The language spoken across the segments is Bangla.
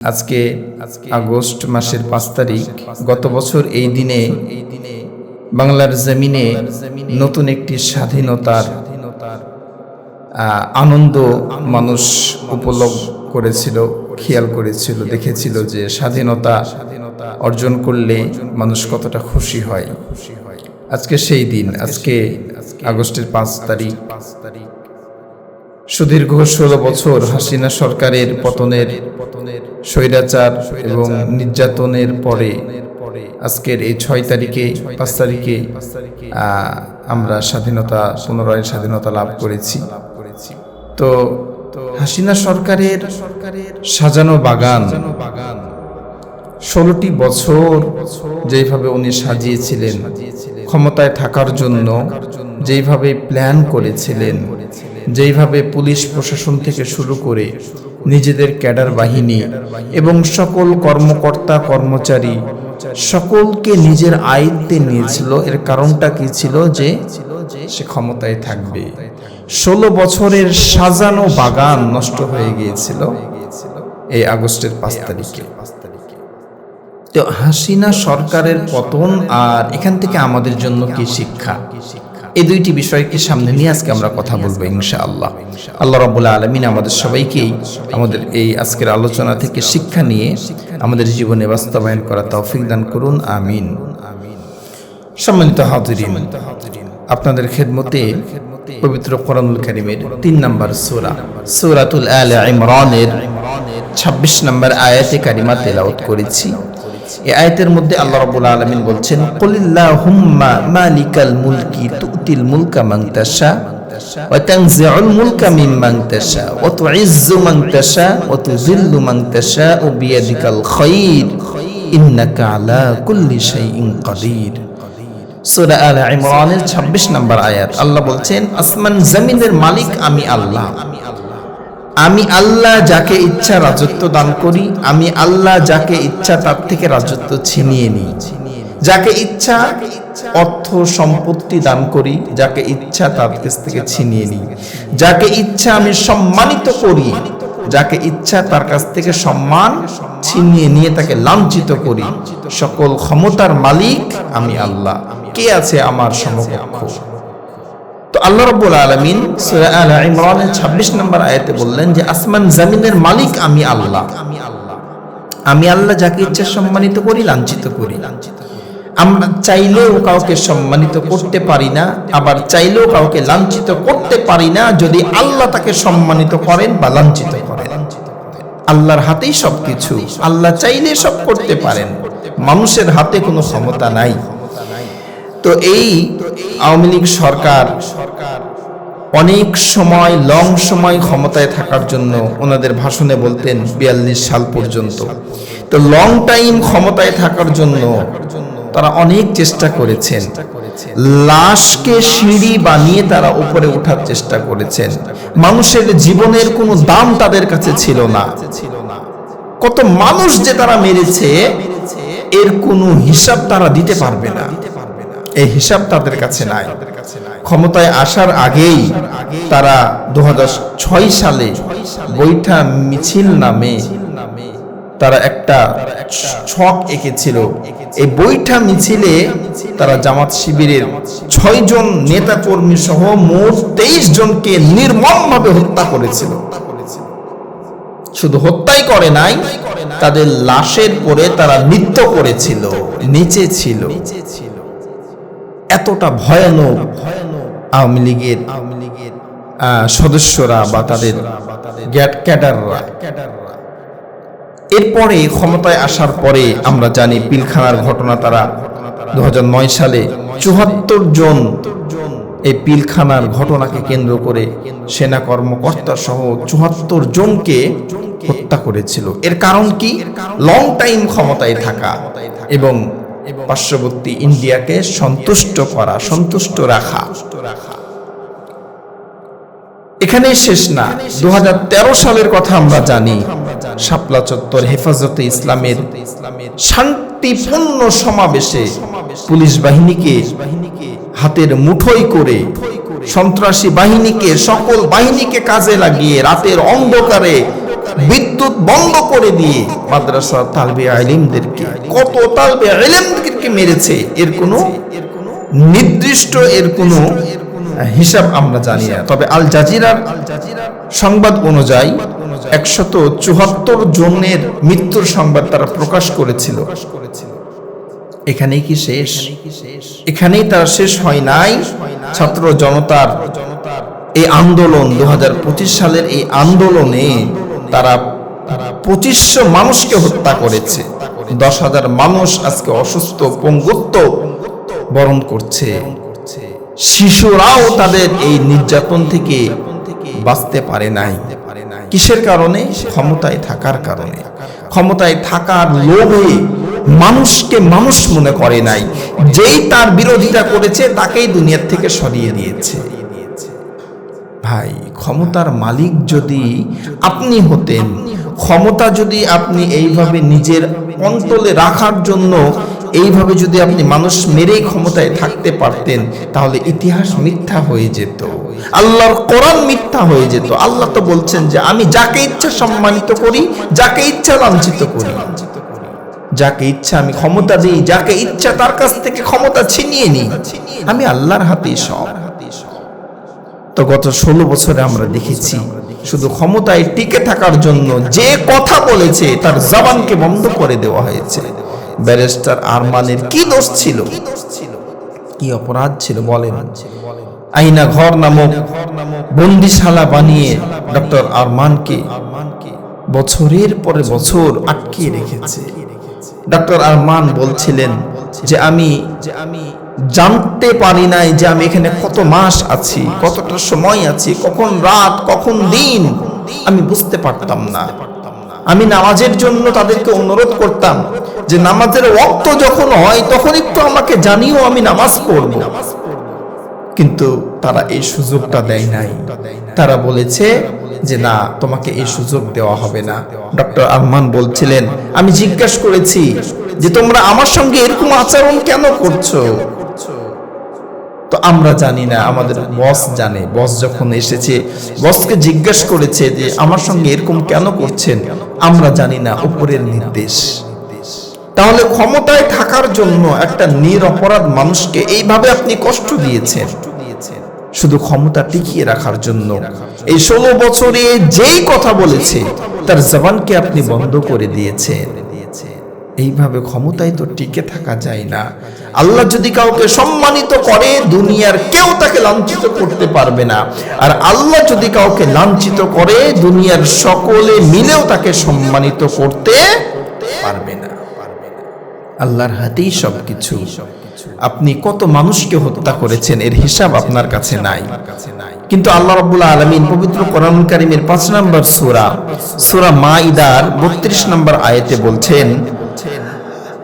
আজকে আগস্ট মাসের পাঁচ তারিখ। গত বছর এই দিনে বাংলার জমিনে নতুন একটি স্বাধীনতার আনন্দ মানুষ উপলব্ধ করেছিল, খেয়াল করেছিল, দেখেছিল যে স্বাধীনতা অর্জন করলে মানুষ কতটা খুশি হয়। আজকে সেই দিন, আজকে আগস্টের পাঁচ তারিখ পাঁচ তারিখ। সুদীর্ঘ ষোলো বছর হাসিনা সরকারের পতনের পতনের স্বৈরাচার এবং নির্যাতনের পরে আজকের এই ছয় তারিখে, পাঁচ তারিখে আমরা স্বাধীনতা, পুনরায় স্বাধীনতা লাভ করেছি। তো হাসিনা সরকারের সাজানো বাগান ষোলোটি বছর যেভাবে উনি সাজিয়েছিলেন, ক্ষমতায় থাকার জন্য যেইভাবে প্ল্যান করেছিলেন, যেইভাবে পুলিশ প্রশাসন থেকে শুরু করে নিজেদের ক্যাডার বাহিনী এবং সকল কর্মকর্তা, কর্মচারী সকলকে নিজের আয়ত্তে নিয়েছিল। এর কারণটা কি ছিল যে সে ক্ষমতায় থাকবে। ষোলো বছরের সাজানো বাগান নষ্ট হয়ে গিয়েছিল এই আগস্টের পাঁচ তারিখে। তো হাসিনা সরকারের পতন আর এখান থেকে আমাদের জন্য কি শিক্ষা? এই দুইটি বিষয়কে সামনে নিয়ে আজকে আমরা কথা বলব ইনশাআল্লাহ। আল্লাহ রাব্বুল আলামিন আমাদের সবাইকেই আমাদের এই আজকের আলোচনা থেকে শিক্ষা নিয়ে আমাদের জীবনে বাস্তবায়ন করা তৌফিক দান করুন, আমিন। সম্মানিত হাজিরিন, আপনাদের খেদমতে পবিত্র কোরআনুল কারীমের তিন নম্বর সূরা, সূরাতুল আলে ইমরানের 26 নম্বর আয়াতে কারিমা তেলাওয়াত করেছি। এই আয়াতের মধ্যে আল্লাহ রাব্বুল আলামিন বলছেন, কুলিল্লাহুম্মা মালিকাল মুলকি তুতিল মুলকা মুলকা মিম্মান তাশা, ওয়া তুইজ্জু মান তাশা, ওয়া তুযিল্লু মান তাশা বিয়াদিকাল খায়র ইন্নাকা আলা কুল্লি শাইইন কাদির। সূরা আলে ইমরানের 26 নম্বর আয়াত, আল্লাহ বলছেন, আসমান জমিনের মালিক আমি আল্লাহ। আমি আল্লাহ যাকে ইচ্ছা রাজত্ব দান করি, আমি আল্লাহ যাকে ইচ্ছা তার থেকে রাজত্ব ছিনিয়ে নিই। যাকে ইচ্ছা অর্থ সম্পত্তি দান করি, যাকে ইচ্ছা তার কাছ থেকে ছিনিয়ে নিই। যাকে ইচ্ছা আমি সম্মানিত করি, যাকে ইচ্ছা তার কাছ থেকে সম্মান ছিনিয়ে নিয়ে তাকে লাঞ্ছিত করি। সকল ক্ষমতার মালিক আমি আল্লাহ। কে আছে আমার সমকক্ষ? তো আল্লাহ রাব্বুল আলামিন ইমরানের 26 নম্বর আয়াতে বললেন যে, আসমান জামিনের মালিক আমি আল্লাহ। আমি আল্লাহ আমি আল্লাহ যাকে ইচ্ছা সম্মানিত করি, লাঞ্ছিত করি। লাঞ্ছিত আমরা চাইলেও কাউকে সম্মানিত করতে পারি না, আবার চাইলেও কাউকে লাঞ্ছিত করতে পারি না, যদি আল্লাহ তাকে সম্মানিত করেন বা লাঞ্ছিত করেন। আল্লাহর হাতেই সবকিছু। আল্লাহ চাইলে সব করতে পারেন। মানুষের হাতে কোনো ক্ষমতা নাই। তো এই আওয়ামী লীগ সরকার অনেক সময়, লং সময় ক্ষমতায় থাকার জন্য ওনাদের ভাষণে বলতেন বিয়াল্লিশ সাল পর্যন্ত। তো লং টাইম ক্ষমতায় থাকার জন্য তারা অনেক চেষ্টা করেছেন। লাশকে সিঁড়ি বানিয়ে তারা উপরে ওঠার চেষ্টা করেছেন। মানুষের জীবনের কোনো দাম তাদের কাছে ছিল না। কত মানুষ যে তারা মেরেছে, এর কোনো হিসাব তারা দিতে পারবে না। এই হিসাব তাদের কাছে নাই। ক্ষমতায় আসার আগেই তারা দু সালে বৈঠা মিছিল নামে তারা একটা ছক এঁকেছিল। এই বৈঠা মিছিলে তারা জামাত শিবিরের ছয় জন নেতা কর্মী সহ মোট তেইশ জনকে নির্মমভাবে হত্যা করেছিল। শুধু হত্যাই করে নাই, তাদের লাশের পরে তারা নৃত্য করেছিল নিচে ছিল এতটা ভয়ানক আওয়ামী লীগের আওয়ামী লীগের সদস্যরা বা তাদের ক্যাডাররা এরপরে ক্ষমতায় আসার পরে আমরা জানি পিলখানার ঘটনা তারা দুহাজার নয় সালে চুয়াত্তর জন এই পিলখানার ঘটনাকে কেন্দ্র করে সেনা কর্মকর্তা সহ চুয়াত্তর জনকে হত্যা করেছিল। এর কারণ কি? লং টাইম ক্ষমতায় থাকা এবং পার্শ্ববর্তী ইন্ডিয়াকে সন্তুষ্ট করা, সন্তুষ্ট রাখা। এখানেই শেষ না। দু সালের কথা আমরা জানি। শাপলা চত্বর হেফাজতে ইসলামের শান্তিপূর্ণ সমাবেশে পুলিশ বাহিনীকে হাতের মুঠোই করে সন্ত্রাসী বাহিনীকে, সকল বাহিনীকে কাজে লাগিয়ে রাতের অন্ধকারে বিদ্যুৎ বন্ধ করে দিয়ে মাদ্রাসা তালবে আলিমদেরকে কত তালবে আলিমদেরকে মেরেছে, এর কোনো নির্দিষ্ট, এর কোনো হিসাব আমরা জানি না। তবে আল জাজিরার সংবাদ অনুযায়ী একশত চুয়াত্তর জনের মৃত্যুর সংবাদ তারা প্রকাশ করেছিল। এখানেই কি শেষ? এখানেই তার শেষ হয় নাই? ছাত্র জনতার এই আন্দোলন দু হাজার পঁচিশ সালের এই আন্দোলনে তারা পঁচিশশো মানুষকে হত্যা করেছে। দশ হাজার মানুষ আজকে অসুস্থ, পঙ্গুত্ব বরণ করছে। শিশুরাও তাদের এই নির্যাতন থেকে বাঁচতে পারে নাই। কিসের কারণে? ক্ষমতায় থাকার কারণে। ক্ষমতায় থাকার লোভে মানুষকে মানুষ মনে করে নাই। যেই তার বিরোধিতা করেছে, তাকেই দুনিয়ার থেকে সরিয়ে দিয়েছে। ভাই, ক্ষমতার মালিক যদি আপনি হতেন, ক্ষমতা যদি আপনি এইভাবে নিজের অন্তলে রাখার জন্য এইভাবে যদি আপনি মানুষ মেরেই ক্ষমতায় থাকতে পারতেন, তাহলে ইতিহাস মিথ্যা হয়ে যেত। আল্লাহর কোরআন মিথ্যা হয়ে যেত। আল্লাহ তো বলছেন যে, আমি যাকে ইচ্ছা সম্মানিত করি, যাকে ইচ্ছা লাঞ্ছিত করি। যাকে ইচ্ছা আমি ক্ষমতা দিই, যাকে ইচ্ছা তার কাছ থেকে ক্ষমতা ছিনিয়ে নিই। আমি আল্লাহর হাতেই সব। তো গত ষোলো বছরে আমরা দেখেছি, শুধু ক্ষমতায় টিকে থাকার জন্য যে কথা বলেছে, তার জবানকে বন্ধ করে দেওয়া হয়েছে। ব্যারিস্টার আরমানের কি দোষ ছিল? কি অপরাধ ছিল বলেন? আইনা ঘর নামক বন্দিশালা বানিয়ে ডক্টর আরমানকে বছরের পরে বছর আটকিয়ে রেখেছে। ডক্টর আরমান বলছিলেন যে আমি যে আমি জানতে পারি নাই যে আমি এখানে কত মাস আছি, কতটা সময় আছি, কখন রাত, কখন দিন, আমি বুঝতে পারতাম না। আমি নামাজের জন্য তাদেরকে অনুরোধ করতাম যে নামাজের ওক্ত যখন হয় তখন একটু আমাকে জানিও আমি নামাজ পড়ব। কিন্তু তারা এই সুযোগটা দেয় নাই। তারা বলেছে যে না, তোমাকে এই সুযোগ দেওয়া হবে না। ডক্টর আহমান বলছিলেন, আমি জিজ্ঞাসা করেছি যে তোমরা আমার সঙ্গে এরকম আচরণ কেন করছ? আমরা জানি না, আমাদের বস জানে। বস যখন এসেছে, বসকে জিজ্ঞেস করেছে যে, আমার সঙ্গে এরকম কেন করছেন? আমরা জানি না, উপরের নির্দেশ। তাহলে ক্ষমতায় থাকার জন্য একটা নিরপরাধ মানুষকে এইভাবে আপনি কষ্ট দিয়েছেন? শুধু ক্ষমতা টিকিয়ে রাখার জন্য। এই ষোলো বছরে যেই কথা বলেছে, তার জবানকে আপনি বন্ধ করে দিয়েছেন। এইভাবে ক্ষমতায় তো টিকে থাকা যায় না। আল্লাহ যদি কাউকে সম্মানিত করে, দুনিয়ার কেউ তাকে লাঞ্ছিত করতে পারবে না। আর আল্লাহ যদি কাউকে লাঞ্ছিত করে, দুনিয়ার সকলে মিলেও তাকে সম্মানিত করতে পারবে না। আল্লাহর হাতেই সবকিছু। আপনি কত মানুষকে হত্যা করেছেন, এর হিসাব আপনার কাছে নাই। কিন্তু আল্লাহ রাব্বুল আলামিন পবিত্র কোরআন কারীমের 5 নম্বর সূরা সূরা মাইদার 32 নম্বর আয়াতে বলছেন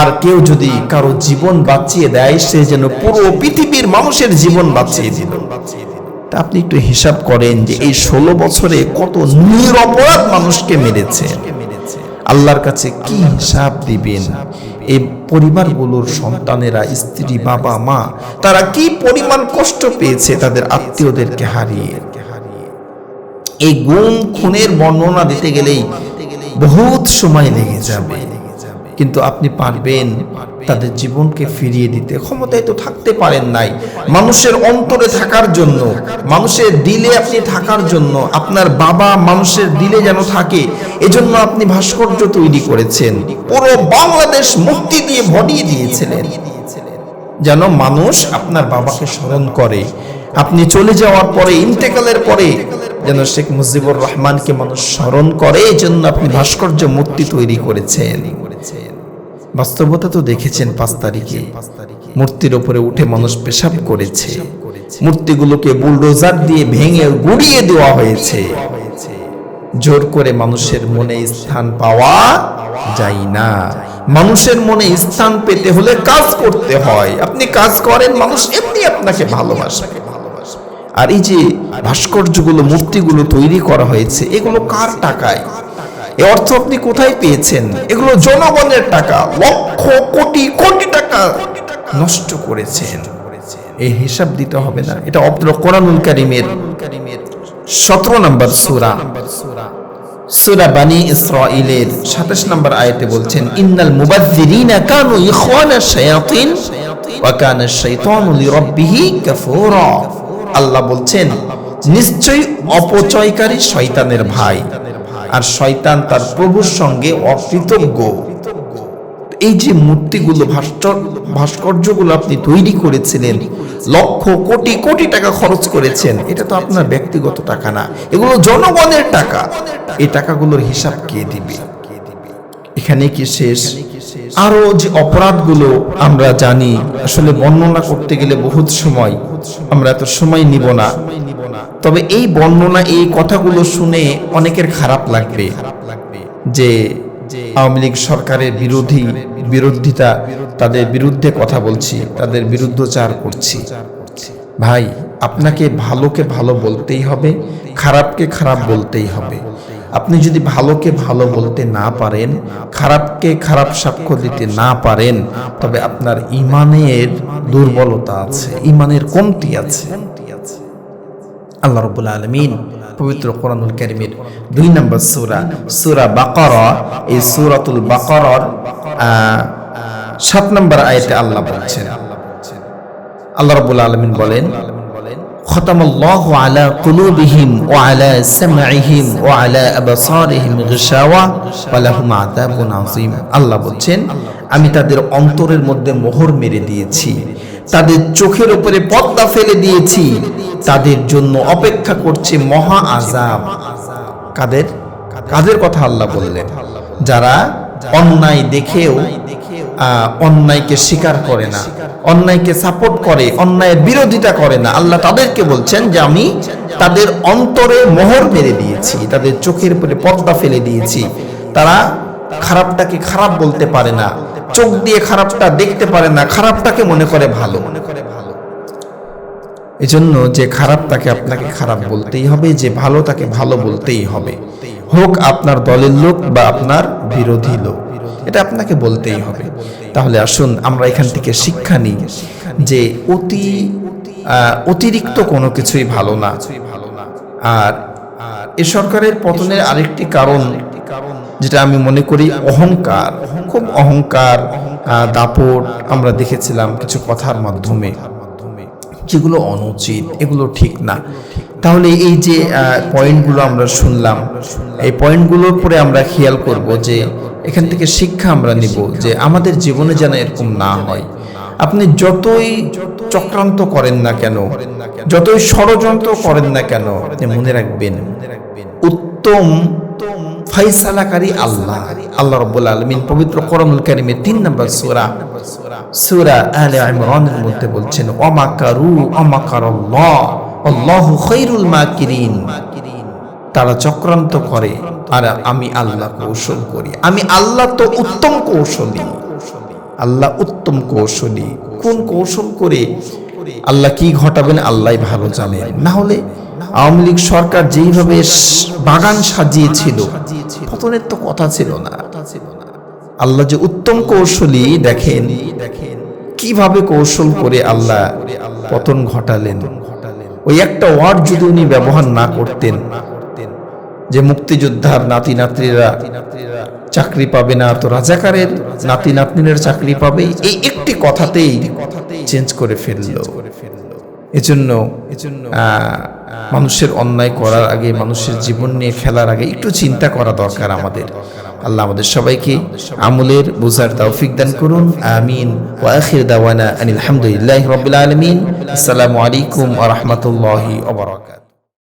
আর কেউ যদি কারও জীবন বাঁচিয়ে দেয়, সে যেন পুরো পৃথিবীর মানুষের জীবন বাঁচিয়ে দিল। তা আপনি একটু হিসাব করেন যে এই ষোলো বছরে কত নিরপরাধ মানুষকে মেরেছে। আল্লাহর কাছে কি হিসাব দিবেন? এই পরিবারগুলোর সন্তানেরা, স্ত্রী, বাবা, মা, তারা কি পরিমাণ কষ্ট পেয়েছে তাদের আত্মীয়দেরকে হারিয়ে? এই গুম, খুনের বর্ণনা দিতে গেলেই বহুত সময় লেগে যাবে। কিন্তু আপনি পারবেন তাদের জীবনকে ফিরিয়ে দিতে। ক্ষমতায় তো থাকতে পারেন নাই। মানুষের অন্তরে থাকার জন্য, মানুষের দিলে আপনি থাকার জন্য, আপনার বাবা মানুষের দিলে যেন থাকে, এজন্য আপনি ভাস্কর্য তৈরি করেছেন। পুরো বাংলাদেশ মুক্তি দিয়ে ভরিয়ে দিয়েছিলেন। যেন মানুষ আপনার বাবাকে স্মরণ করে। আপনি চলে যাওয়ার পরে, ইন্তেকালের পরে যেন শেখ মুজিবুর রহমানকে মানুষ স্মরণ করে এই জন্য আপনি ভাস্কর্য মূর্তি তৈরি করেছেন। বাস্তবতা তো দেখেছেন পাঁচ তারিখে। মূর্তির ওপরে উঠে মানুষ পেশাব করেছে। মূর্তিগুলোকে বুলডোজার দিয়ে ভেঙে গুড়িয়ে দেওয়া হয়েছে। জোর করে মানুষের মনে স্থান পাওয়া যায় না। মানুষের মনে স্থান পেতে হলে কাজ করতে হয়। আপনি কাজ করেন, মানুষ এমনি আপনাকে ভালোবাসবে। আর এই যে ভাস্কর্যগুলো, মূর্তিগুলো তৈরি করা হয়েছে, এগুলো কার টাকায়? এ অর্থ আপনি কোথায় পেয়েছেন? এগুলো জনগণের টাকা, লক্ষ কোটি কোটি টাকা নষ্ট করেছেন। এই হিসাব দিতে হবে না। এটা অব্দুল কোরআনুল কারিমের সতেরো নম্বর সুরা। সুরা বানি ইসরাইলের সাতাশ নম্বর বলছেন, ইন্নাল মুবাজ্জিরিনা কানু ইখওয়ানা শায়াতিন ওয়া কানা শাইতানু লিরাব্বিহি কাফুরা। আল্লাহ বলছেন, নিশ্চয়ই অপচয়কারী শয়তানের ভাই। আর শয়তান তার প্রভুর সঙ্গে অকৃতজ্ঞ। এই যে মূর্তিগুলো ভাস্কর ভাস্কর্যগুলো আপনি তৈরি করেছিলেন, লক্ষ কোটি কোটি টাকা খরচ করেছেন, এটা তো আপনার ব্যক্তিগত টাকা না, এগুলো জনগণের টাকা। এই টাকাগুলোর হিসাব কে দিবে? এখানে কি শেষ? আরও যে অপরাধগুলো আমরা জানি, আসলে বর্ণনা করতে গেলে বহুত সময়, আমরা এত সময় নিব না। তবে এই বর্ণনা, এই কথাগুলো শুনে অনেকের খারাপ লাগবে যে আওয়ামী লীগ সরকারের বিরোধী বিরোধিতা, তাদের বিরুদ্ধে কথা বলছি, তাদের বিরুদ্ধচার করছি। ভাই, আপনাকে ভালোকে ভালো বলতেই হবে, খারাপকে খারাপ বলতেই হবে। আপনি যদি ভালোকে ভালো বলতে না পারেন, খারাপকে খারাপ সাক্ষ্য দিতে না পারেন, তবে আপনার ইমানের দুর্বলতা আছে, ইমানের কমতি আছে। আল্লাহ রবুল আলমিন পবিত্র কোরআনুল কারিমের দুই নম্বর সুরা সুরা বাকরা এই সুরাতুল বাকরার সাত নম্বর আয়াতে আল্লাহ বলছেন আল্লাহ রবুল আলমিন বলেন ختم الله على قلوبهم وعلى سمعهم وعلى أبصارهم غشاوة ولهم عذاب عظيم আল্লাহ বলছেন আমি তাদের অন্তরের মধ্যে মোহর মেরে দিয়েছি তাদের চোখের উপরে পদ্মা ফেলে দিয়েছি। তাদের জন্য অপেক্ষা করছে মহা আজাব কাদের? কাদের কথা আল্লাহ বললেন? যারা অন্যায় দেখেও অন্যায়কে স্বীকার করে না, অন্যায়কে সাপোর্ট করে, অন্যায়ের বিরোধিতা করে না। আল্লাহ তাদেরকে বলছেন যে, আমি তাদের অন্তরে মোহর মেরে দিয়েছি, তাদের চোখের উপরে পর্দা ফেলে দিয়েছি। তারা খারাপটাকে খারাপ বলতে পারে না। চোখ দিয়ে খারাপটা দেখতে পারে না, খারাপটাকে মনে করে ভালো। মনে করে ভালো এজন্য যে খারাপ তাকে আপনাকে খারাপ বলতেই হবে, যে ভালো তাকে ভালো বলতেই হবে। হোক আপনার দলের লোক বা আপনার বিরোধী লোক, এটা আপনাকে বলতেই হবে। তাহলে আসুন, আমরা এখান থেকে শিক্ষা নিই যে অতি অতিরিক্ত কোনো কিছুই ভালো না। আর এ সরকারের পতনের আরেকটি কারণ কারণ যেটা আমি মনে করি অহংকার। খুব অহংকার দাপট আমরা দেখেছিলাম কিছু কথার মাধ্যমে, যেগুলো অনুচিত, এগুলো ঠিক না। তাহলে এই যে পয়েন্টগুলো আমরা শুনলাম, এই পয়েন্টগুলোর পরে আমরা খেয়াল করব যে এখান থেকে শিক্ষা আমরা নিব যে আমাদের জীবনে যেন এরকম না হয়। আপনি যতই চক্রান্ত করেন না কেন, যতই ষড়যন্ত্র করেন না কেন আপনি মনে রাখবেন, উত্তম ফাইসালাকারী আল্লাহ। আল্লাহ রব্বুল আলমিন পবিত্র করমুল কারিমের তিন নম্বর সুরা সুরা আলে ইমরানের মধ্যে বলছেন অমাকারু অমাকারাল্লাহ আল্লাহু খৈরুল মাকিরিন। তারা চক্রান্ত করে, আর আমি আল্লাহ কৌশল করি, আমি আল্লাহ তো উত্তম কৌশলী। আল্লাহ উত্তম কৌশলী। কোন কৌশল করে? আল্লাহ কি ঘটাবেন আল্লাহ ভালো জানেন না হলে আওয়ামী লীগ সরকার যেইভাবে বাগান সাজিয়েছিল, পতনের তো কথা ছিল না। আল্লাহ যে উত্তম কৌশলী দেখেন দেখেন কীভাবে কৌশল করে আল্লাহ পতন ঘটালেন। ওই একটা ওয়ার্ড যদি উনি ব্যবহার না করতেন, যে মুক্তিযোদ্ধার নাতি নাতনিরা চাকরি পাবে না, তো রাজাকারের নাতি নাতনির চাকরি পাবে, এই একটি কথাতেই চেঞ্জ করে ফেলল। এজন্য মানুষের অন্যায় করার আগে মানুষের জীবন নিয়ে খেলার আগে একটু চিন্তা করা দরকার আমাদের। আল্লাহ আমাদের সবাইকে আমলের বুঝার তৌফিক দান করুন। আমিন। ওয়া আখির দাওয়ানা আনিল হামদুলিল্লাহি রাব্বিল আলামিন। আসসালামু আলাইকুম ওয়া রাহমাতুল্লাহি